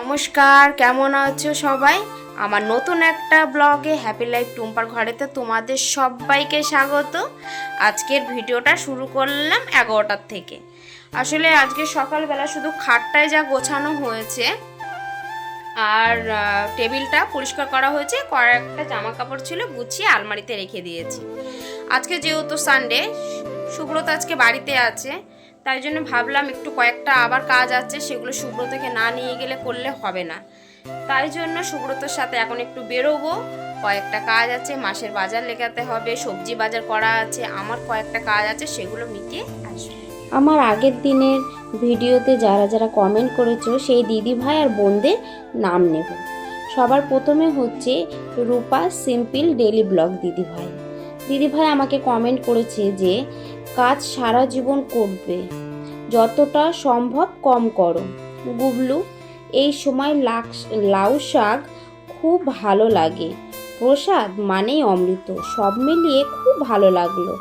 নমস্কার, কেমন আছো সবাই? আমার নতুন একটা ব্লগে হ্যাপি লাইফ টুম্পার ঘরেতে তোমাদের সবাইকে স্বাগত। আজকের ভিডিওটা শুরু করলাম এগারোটার থেকে। আসলে আজকে সকালবেলা শুধু খাটটায় যা গোছানো হয়েছে, আর টেবিলটা পরিষ্কার করা হয়েছে, কয়েকটা জামা কাপড় ছিল গুছিয়ে আলমারিতে রেখে দিয়েছি। আজকে যেহেতু সানডে সুব্রত আজকে বাড়িতে আছে তাই জন্য ভাবলাম একটু কয়েকটা আবার কাজ আছে, সেগুলো সুব্রতকে না নিয়ে গেলে করলে হবে না। তাই জন্য সুব্রতর সাথে এখন একটু বেরোবো। কয়েকটা কাজ আছে, মাসের বাজার লেগাতে হবে, সবজি বাজার করা আছে, আমার কয়েকটা কাজ আছে, সেগুলো মিটিয়ে আসব। আমার আগের দিনের ভিডিওতে যারা যারা কমেন্ট করেছ, সেই দিদি ভাই আর বোনদের নাম নেব। সবার প্রথমে হচ্ছে রূপা সিম্পল ডেলি ব্লগ দিদি ভাই। দিদি ভাই আমাকে কমেন্ট করেছে যে কাজ সারা জীবন করবে। যতটা সম্ভব কম করো। গুবলু, এই সময় লাউ শাক খুব ভালো লাগে। প্রসাদ মানেই অমৃত। সব মিলিয়ে খুব ভালো লাগল।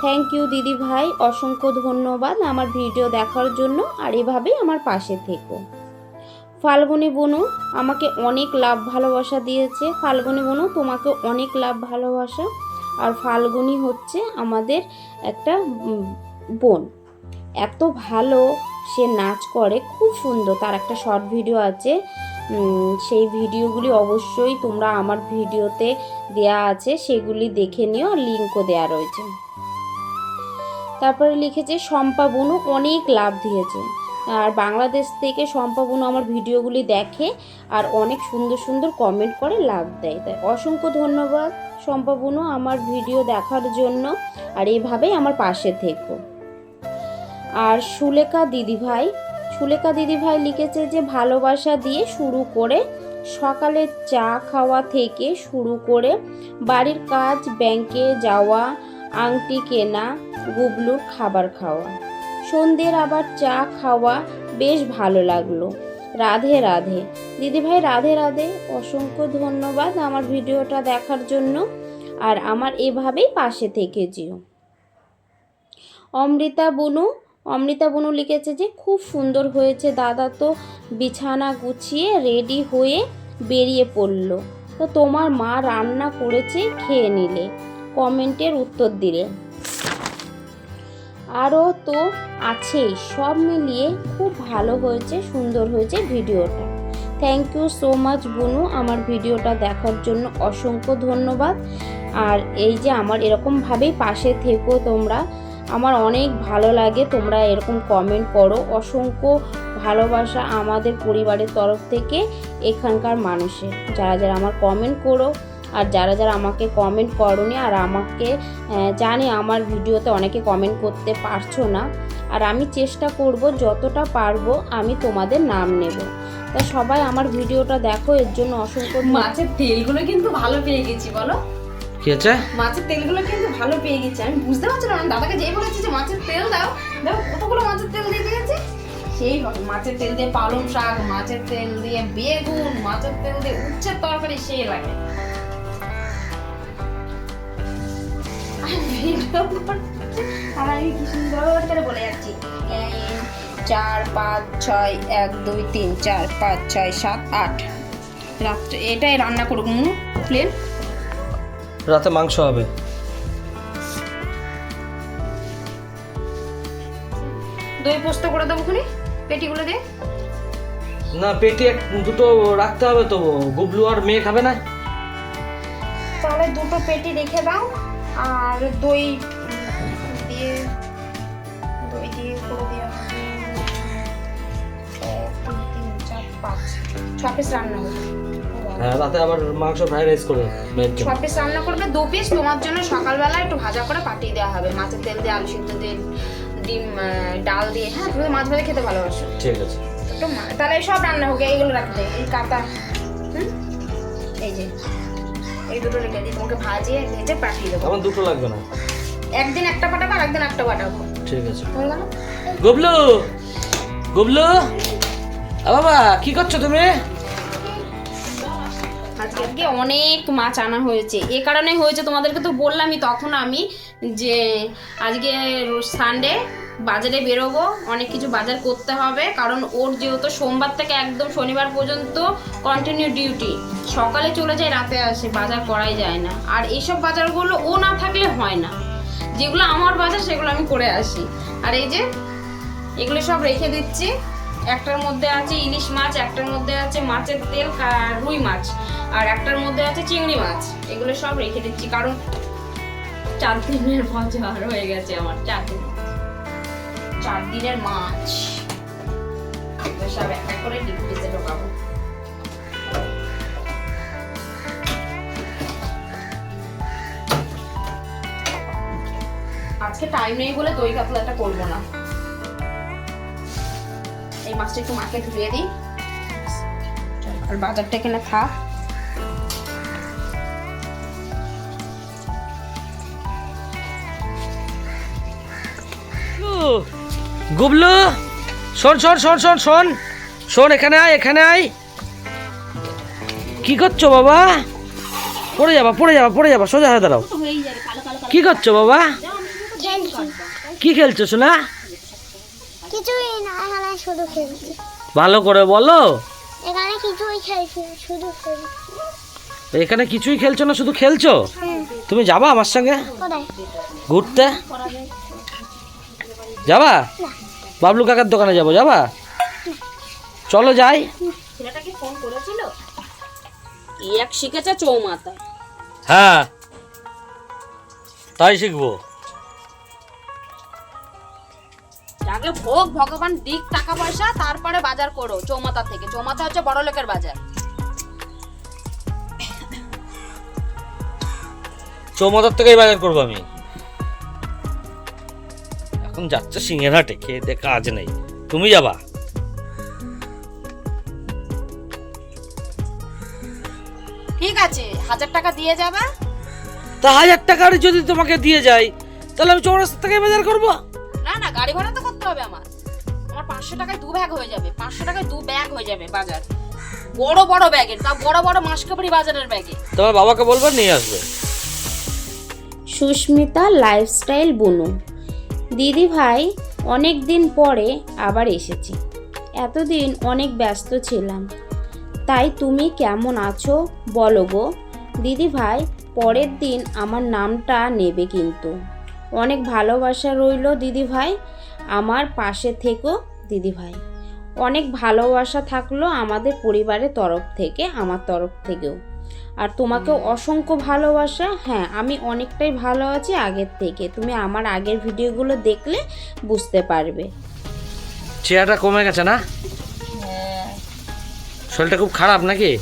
থ্যাংক ইউ দিদি ভাই। অসংখ্য ধন্যবাদ আমার ভিডিও দেখার জন্য আর এভাবেই আমার পাশে থেকো। ফাল্গুনি বনু, আমাকে অনেক লাভ ভালোবাসা দিয়েছে। ফাল্গুনি বনু, তোমাকে অনেক লাভ ভালোবাসা। আর ফাল্গুনি হচ্ছে আমাদের একটা বোন। এত ভালো সে নাচ করে, খুব সুন্দর। তার একটা শর্ট ভিডিও আছে। সেই ভিডিওগুলি অবশ্যই তোমরা আমার ভিডিওতে দেয়া আছে। সেগুলি দেখে নিও লিঙ্কও দেওয়া রয়েছে। তারপরে লিখেছে, শম্পা বনু অনেক লাভ দিয়েছে। আর বাংলাদেশ থেকে শম্পা বনু আমার ভিডিওগুলি দেখে আর অনেক সুন্দর সুন্দর কমেন্ট করে লাভ দেয়। তাই অসংখ্য ধন্যবাদ শম্পা বনু আমার ভিডিও দেখার জন্য আর এভাবেই আমার পাশে থেকো। আর সুলেখা দিদিভাই সুলেখা দিদিভাই লিখেছে যে ভালোবাসা দিয়ে শুরু করে সকালে চা খাওয়া থেকে শুরু করে বাড়ির কাজ, ব্যাংকে যাওয়া, আংটি কেনা, গুবলুর খাবার খাওয়া। সন্ধ্যের আবার চা খাওয়া বেশ ভালো লাগল। রাধে রাধে। দিদিভাই, রাধে রাধে। অসংখ্য ধন্যবাদ আমার ভিডিওটা দেখার জন্য। আর আমার এভাবেই পাশে থেকে যেও। অমৃতা বনু অমৃতা বনু লিখেছে যে, খুব সুন্দর হয়েছে দাদা তো বিছানা গুছিয়ে রেডি হয়ে বেরিয়ে পড়ল। তো তোমার মা রান্না করেছে, খেয়ে নিলে। কমেন্টের উত্তর দিলে। আরও তো আছেই সব মিলিয়ে খুব ভালো হয়েছে, সুন্দর হয়েছে ভিডিওটা। থ্যাংক ইউ সো মাচ বুনু। আমার ভিডিওটা দেখার জন্য অসংখ্য ধন্যবাদ। আর এই যে আমার এরকমভাবেই পাশে থেকো তোমরা। আমার অনেক ভালো লাগে, তোমরা এরকম কমেন্ট করো। অসংখ্য ভালোবাসা আমাদের পরিবারের তরফ থেকে এখানকার মানুষের। যারা যারা আমার কমেন্ট করো আর যারা যারা আমাকে কমেন্ট করনি আর আমাকে জানি আমার ভিডিওতে অনেকে কমেন্ট করতে পারছ না আর আমি চেষ্টা করব যতটা পারব আমি তোমাদের নাম নেব। তা সবাই আমার ভিডিওটা দেখো এর জন্য অসংখ্য মাছের তেলগুলো কিন্তু ভালো পেয়ে গেছি বলো। কি আছে মাছের তেলগুলো কিন্তু ভালো পেয়ে গেছি আমি বুঝতে পারছিলাম না দাদাকে যেই বলেছি যে মাছের তেল দাও দেখো কতগুলো মাছের তেল দিয়ে দিয়েছে। সেই মাছের তেল দিয়ে পালং শাক মাছের তেল দিয়ে বেগুন মাছের তেল দিয়ে উচ্ছের তরকারি সেই লাগে ভিডিও আর আমি কি সুন্দর করে বলে যাচ্ছি চার পাঁচ ছয় এক দুই তিন চার পাঁচ ছয় সাত আট রাত্রে এটাই রান্না করুক মুনু প্লেন রাতে মাংস হবে। দই পোস্ত করে দেবো খুনি পেটিগুলো দিয়ে? না পেটি এক দুটো রাখতে হবে তো গুবলু আর মেয়ে খাবে না? তাহলে দুটো পেটি রেখে দাও। আর দই দিয়ে দই দিয়ে করে ছ পিস রান্না হ্যাঁ রাতে আবার মাংস ফ্রাইড রাইস করে ছ পিস রান্না করবে দু পিস তোমার জন্য সকালবেলা একটু ভাজা করে পাঠিয়ে দেওয়া হবে। মাছের তেল দিয়ে আলু সিদ্ধ দিয়ে ডিম ডাল দিয়ে। হ্যাঁ তুমি মাছ ভাজা খেতে ভালোবাসো। ঠিক আছে। তাহলে সব রান্না হোক এইগুলো এই যে এই দুটো রেখে দিই তোমাকে ভাজিয়ে ভেজে পাঠিয়ে দেবো। আমার দুটো লাগবে না? একদিন একটা পাঠাবো আর একদিন একটা পাঠাবো। ঠিক আছে। গুবলু! গুবলু! বাবা কি করছ তুমি? আজকে আজকে অনেক মাছ আনা হয়েছে। এ কারণে হয়েছে তোমাদেরকে তো বললামই তখন আমি যে আজকে সানডে বাজারে বেরোবো, অনেক কিছু বাজার করতে হবে, কারণ ওর যেহেতু সোমবার থেকে একদম শনিবার পর্যন্ত কন্টিনিউ ডিউটি সকালে চলে যায়, রাতে আসে, বাজার করাই যায় না। আর এইসব বাজারগুলো ও না থাকলে হয় না। যেগুলো আমার বাজার, সেগুলো আমি করে আসি। আর এই যে, এগুলো সব রেখে দিচ্ছি। একটার মধ্যে আছে ইলিশ মাছ, একটার মধ্যে আছে মাছের তেল রুই মাছ, আর একটার মধ্যে আছে চিংড়ি মাছ। এগুলো সব রেখে দিচ্ছি, কারণ চার দিনের বাজার হয়ে গেছে আমার, চার দিন। চার দিনের মাছ। সব করে ডিপ ঢোকাবো। আজকে টাইম নেই বলে দই কাতলাটা করব না। এই মাছটা একটু মাকে ধুয়ে দিই। আর বাজারটা এখানে থাক। গুবলু শোন শোন শোন শোন শোন। শোন এখানে আয় এখানে আয়। কি করছ বাবা? পড়ে যাবা পড়ে যাবা পড়ে যাবা সোজা হয়ে দাঁড়াও। কি করছ বাবা? কি খেলছো শোনা কিছুই না এখানে শুধু খেলছি। ভালো করে বলো। এখানে কিছুই খেলছি শুধু খেলছি। এখানে কিছুই খেলছো না শুধু খেলছো? তুমি যাবা আমার সঙ্গে? ঘুরতে? যাবা? বাবলু কাকার দোকানে যাব যাবা? চলো যাই। ছেলেটাকে ফোন করেছিল? এক শিখেছে চৌমাথা হ্যাঁ তাই শিখব। আগে ভোগ ভগবান দিক টাকা পয়সা তারপরে বাজার করো চৌমাথা থেকে। চৌমাথা হচ্ছে বড় লোকের বাজার। চৌমাথার থেকেই বাজার করব আমি। এখন যাচ্ছে সিংহের হাটে খেয়ে দে কাজ নেই। তুমি যাবা? ঠিক আছে হাজার টাকা দিয়ে যাবে। তা হাজার টাকার যদি তোমাকে দিয়ে যাই তাহলে আমি চৌরাস্তা থেকে বাজার করব? না না গাড়ি ভাড়া তো করতে হবে আমার। আমার পাঁচশো টাকায় দু ব্যাগ হয়ে যাবে পাঁচশো টাকায় দু ব্যাগ হয়ে যাবে বাজার। বড় বড় ব্যাগের তা বড় বড় মাসকাবাড়ি বাজারের ব্যাগে তোমার বাবাকে বলব নিয়ে আসবে। সুস্মিতা লাইফস্টাইল বুনু। দিদি ভাই অনেক দিন পরে আবার এসেছি। এতদিন অনেক ব্যস্ত ছিলাম। তাই তুমি কেমন আছো বলো গো? দিদি ভাই পরের দিন আমার নামটা নেবে কিন্তু। অনেক ভালোবাসা রইল দিদি ভাই আমার পাশে থেকো দিদি ভাই অনেক ভালোবাসা থাকল আমাদের পরিবারের তরফ থেকে, আমার তরফ থেকেও। আর তোমাকেও অসংখ্য ভালোবাসা। হ্যাঁ আমি অনেকটাই ভালো আছি আগের থেকে। তুমি আমার আগের ভিডিওগুলো দেখলে বুঝতে পারবে। চেয়ারটা কমে গেছে না? শরীরটা খুব খারাপ নাকি?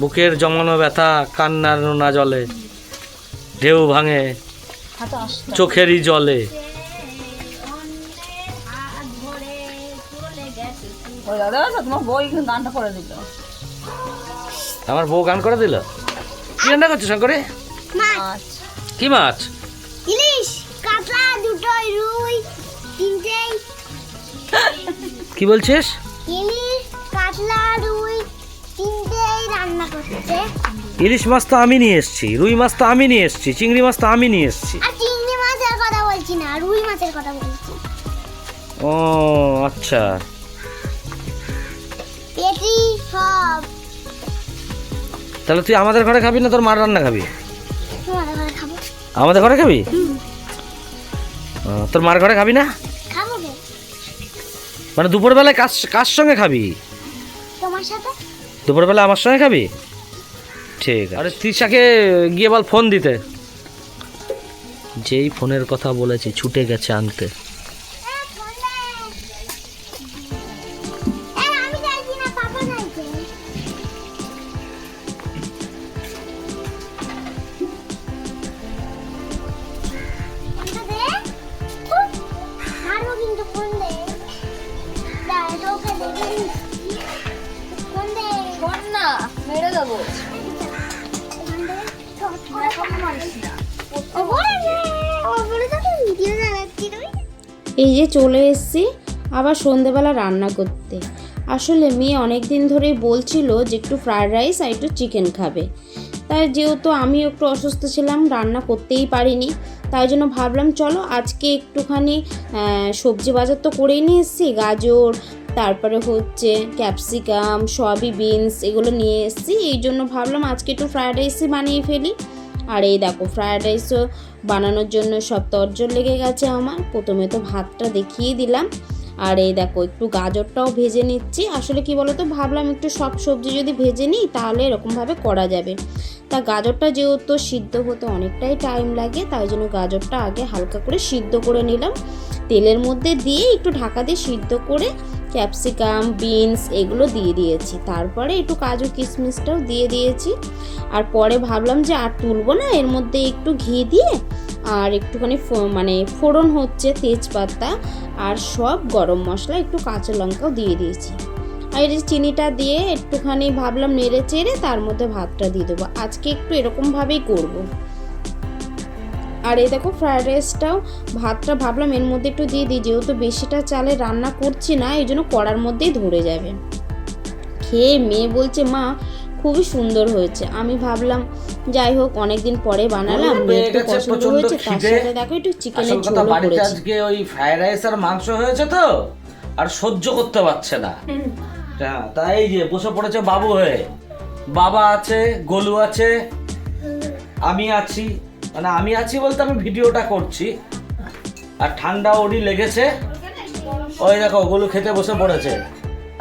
বুকের জমানো ব্যথা কান্নার নোনা জলে ঢেউ ভাঙে চোখেরই জলে। আমার বউ গান করে দিল? কি রান্না করছ শঙ্করে? মাছ। কি মাছ? ইলিশ কাতলা দুটোই রুই তিনটেই কি বলছিস? ইলিশ কাতলা রুই তিনটেই রান্না করছে। ইলিশ মাছ তো আমি নিয়ে এসেছি রুই মাছ তো আমি নিয়ে এসেছি চিংড়ি মাছ তো আমি নিয়ে এসেছি। আর চিংড়ি মাছের কথা বলছি না রুই মাছের কথা বলছি। ও আচ্ছা। পেটি সব। তাহলে তুই আমাদের ঘরে খাবি না তোর মার রান্না খাবি? তোমাদের ঘরে খাব। আমাদের ঘরে খাবি? ও, তোর মার ঘরে খাবি না? খাব কে মানে দুপুরবেলায় কার কার সঙ্গে খাবি? তোমার সাথে? দুপুরবেলা আমার সঙ্গে খাবি? ঠিক আছে। আরে তৃষাকে গিয়ে বল ফোন দিতে। যেই ফোনের কথা বলেছি ছুটে গেছে আনতে। এই যে চলে এসেছি আবার সন্ধেবেলা রান্না করতে। আসলে মেয়ে অনেক দিন ধরেই বলছিল যে একটু ফ্রায়েড রাইস আর একটু চিকেন খাবে। তাই যেহেতু আমি একটু অসুস্থ ছিলাম, রান্না করতেই পারিনি। তাই জন্য ভাবলাম, চলো আজকে একটুখানি সবজি বাজার তো করেই নিয়ে এসেছি, গাজর, তারপরে হচ্ছে ক্যাপসিকাম সয়াবি বিনস এগুলো নিয়ে এসেছি। এই জন্য ভাবলাম আজকে একটু ফ্রায়েড রাইসই বানিয়ে ফেলি। আর এই দেখো ফ্রায়েড রাইসও বানানোর জন্য সব তরজোর লেগে গেছে আমার। প্রথমে তো ভাতটা দেখিয়ে দিলাম। আর এই দেখো, একটু গাজরটাও ভেজে নিচ্ছি। আসলে কি বলো তো ভাবলাম একটু সব সবজি যদি ভেজে নিই, তাহলে এরকমভাবে করা যাবে। তা গাজরটা যেহেতু সিদ্ধ হতে অনেকটাই টাইম লাগে, তাই জন্য গাজরটা আগে হালকা করে সিদ্ধ করে নিলাম। তেলের মধ্যে দিয়ে একটু ঢাকা দিয়ে সিদ্ধ করে ক্যাপসিকাম, বিনস এগুলো দিয়ে দিয়েছি। তারপরে একটু কাজু কিশমিশটাও দিয়ে দিয়েছি। আর পরে ভাবলাম যে আর তুলবো না, এর মধ্যে একটু ঘি দিয়ে আর একটুখানি মানে ফোড়ন হচ্ছে তেজপাতা আর সব গরম মশলা, একটু কাঁচা লঙ্কাও দিয়ে দিয়েছি। আর এই চিনিটা দিয়ে একটুখানি ভাবলাম নেড়ে চেড়ে তার মধ্যে ভাতটা দিয়ে দেবো। আজকে একটু এরকমভাবেই করব। আর এই দেখো ফ্রায়েড রাইসটাও ভাতটা ভাবলাম এর মধ্যে একটু দিয়ে দিই যেহেতু বেশিটা চালে রান্না করছি না এই জন্য কড়ার মধ্যেই ধরে যাবে। খেয়ে মেয়ে বলছে মা খুবই সুন্দর হয়েছে। আমি ভাবলাম যাই হোক অনেকদিন পরে বানালাম গেছে, পছন্দ হয়েছে তার সাথে দেখো একটু চিকেনের কথা করেছি। আজকে ওই ফ্রাইড রাইস আর মাংস হয়েছে তো আর সহ্য করতে পারছে না। তাই যে বসে পড়েছে বাবু হয়ে। বাবা আছে গোলু আছে আমি আছি মানে আমি আছি বলতে আমি ভিডিওটা করছি আর ঠান্ডা ওরই লেগেছে ওই দেখো ওগুলো খেতে বসে পড়েছে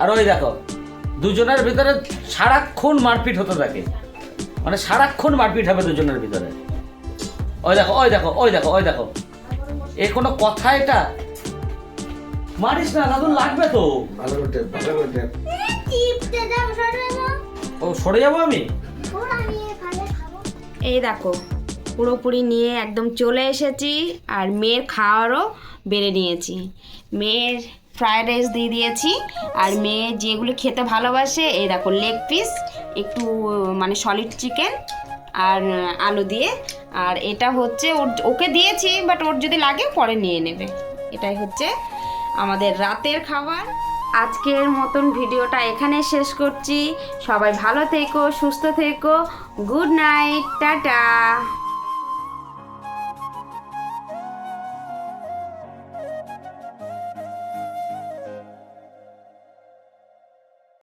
আর ওই দেখো দুজনের ভিতরে সারাক্ষণ মারপিট হতে থাকে মানে সারাক্ষণ মারপিট হবে দুজনের ভিতরে ওই দেখো ওই দেখো ওই দেখো ওই দেখো এ কোনো কথা এটা মারিস না দাদু লাগবে তো ও সরে যাব আমি এই দেখো পুরোপুরি নিয়ে একদম চলে এসেছি আর মেয়ের খাওয়ারও বেড়ে নিয়েছি। মেয়ের ফ্রায়েড রাইস দিয়ে দিয়েছি আর মেয়ে যেগুলো খেতে ভালোবাসে, এই দেখো লেগ পিস একটু মানে সলিড চিকেন আর আলু দিয়ে। আর এটা হচ্ছে ওর, ওকে দিয়েছি বাট ওর যদি লাগে পরে নিয়ে নেবে। এটাই হচ্ছে আমাদের রাতের খাবার। আজকের মতন ভিডিওটা এখানে শেষ করছি। সবাই ভালো থেকো, সুস্থ থেকো। Good night, tata.